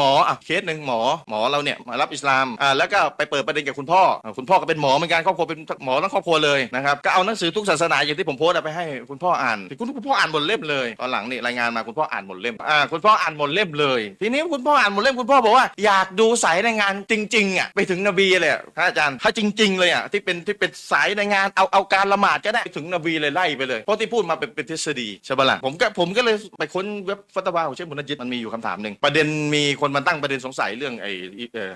หมออะเคสหนึ่งหมอหมอเราเนี่ยมารับอิสลามอ่าแล้วก็ไปเปิดประเด็นกับคุณพ่ออ่าคุณพ่อก็เป็นหมอเหมือนกันครอบครัวเป็นหมอทั้งครอบครัวเลยนะครับก็เอาหนังสือทุกศาสนาอย่างที่ผมโพสต์อาไปให้คุณพ่ออ่านคุณคุณพ่ออ่านหมดเล่มเลยตอนหลังนี่รายงานมาคุณพ่ออ่านหมดเล่มอ่าคุณพ่ออ่านหมดเล่มเลย ทีนี้คุณพ่ออ่านหมดเล่มคุณพ่อบอกว่าอยากดูสายรายงานจริงๆอะไปถึงนบีเลยอะพระอาจารย์ถ้าจริง ๆ เลยอะที่เป็นที่เป็นสายรายงานเอาเอาการละหมาดก็ได้ไปถึงนบีเลยไล่ไปเลยเพราะที่พูดมาเป็นเป็นทฤษฎีใช่ปะล่ะผมก็ผมก็เลยไปค้นเว็บฟัตวาของเชคมุนจิตมันมีอยู่คำถามหนึ่งประเด็นมีคนมาตั้งประเด็นสงสัยเรื่องไอ้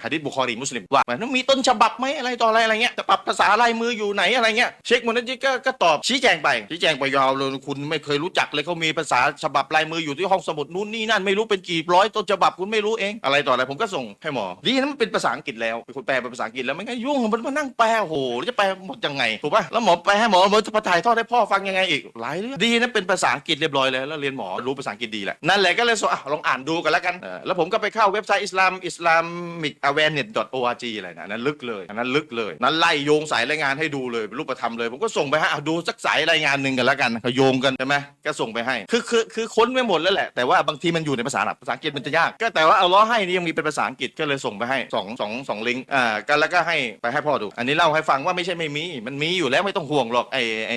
ฮะดิษบุคอรีมุสลิมว่ามันมีต้นฉบับไหมอะไรต่ออะไรอะไรเงี้ยจะปรับภาษาลายมืออยู่ไหนอะไรเงี้ยเชคมุนจิตก็ก็ตอบชี้แจงไปชี้แจงไปยาวเลยคุณไม่เคยรู้จักเลยเขามีภาษาฉบับลายมืออยู่ที่ห้องสมุดนู่นนี่นั่นไม่รู้เป็นกี่ร้อยต้นฉบับคุณไม่รู้เองอะไรต่ออะไรผมก็ส่งให้หมอดีนะมันเป็นภาษาอังกฤษแล้วเป็นคนแปลเป็นภาษาอังกฤษแล้วไม่งั้นยุ่งมันมานั่งแปลโอ้โหจะแปลหมดยังไงถูกป่ะแล้วหมอแปลให้หมอหมอจะมาถ่ายทอดให้พ่อฟังยังไงอีกหลายเรื่องดีนะเป็นภาษาอังกฤษเรียบร้อยแล้วแล้วเรียนหมอรู้ภาษาอังกฤษดีแหละนั่นแหละก็เลยส่งอะลองอ่านดูกันแล้วกันแล้วผมก็ไปเข้าเว็บไซต์อิสลาม islamic awareness org อะไรนะอันนั้นลึกเลยอันนั้นลึกเลย นั้นไล่โยงสายรายงานให้ดูเลยเป็นรูปธรรมเลย ผมก็ส่งไปให้อะดูสักสายรายงานหนึ่งกันแล้วกันก็โยงกันใช่ไหมก็ส่งไปให้คือคือคือค้นไปหมดแล้วแหละ แต่ว่าบางทีมันอยู่ในภาษาอาหรับภาษาอังกฤษมันจะยาก ก็แต่ว่าเอาล้อให้นี่ยังมีเป็นภาษาอังกฤษก็เลยส่งไปให้สองสองสองลิงก์อ่ากันแล้วก็ให้ไปให้พ่อดู อันนี้เล่าให้ฟังว่าไม่ใช่ไม่มี มันมีอยู่แล้วไม่ต้องห่วงหรอกไอไอ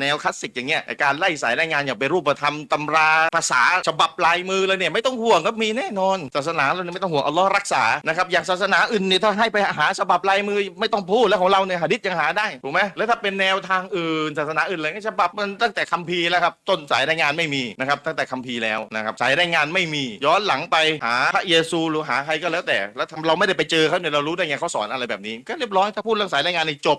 แนวคลาสสิกอย่างเงี้ยไอการไล่สายรายงานอย่างเป็นรูปธรรมตำราภาษาฉบับลายมือเลยเนี่ยไม่ต้องห่วงครับมีแน่นอนศาสนานาเราเนี่ยไม่ต้องห่วงอัลลอฮ์รักษานะครับอย่างศาสนาอื่นเนี่ยถ้าให้ไปหาฉบับลายมือไม่ต้องพูดแล้วของเราเนี่ยหะดิษยังหาได้ถูกไหมแล้วถ้าเป็นแนวทางอื่น ศาสนาอื่นอะไรเงี้ยฉบับมันตั้งแต่คัมภีร์แล้วครับต้นสายรายงานไม่มีนะครับตั้งแต่คัมภีร์แล้วนะครับสายรายงานไม่มีย้อนหลังไปหาพระเยซูหรือหาใครก็แล้วแต่ แล้วเราไม่ได้ไปเจอเขาเนี่ยเรารู้ได้ไงเขาสอนอะไรแบบนี้ ก็เรียบร้อยถ้าพูดเรื่องสายรายงานนี่จบ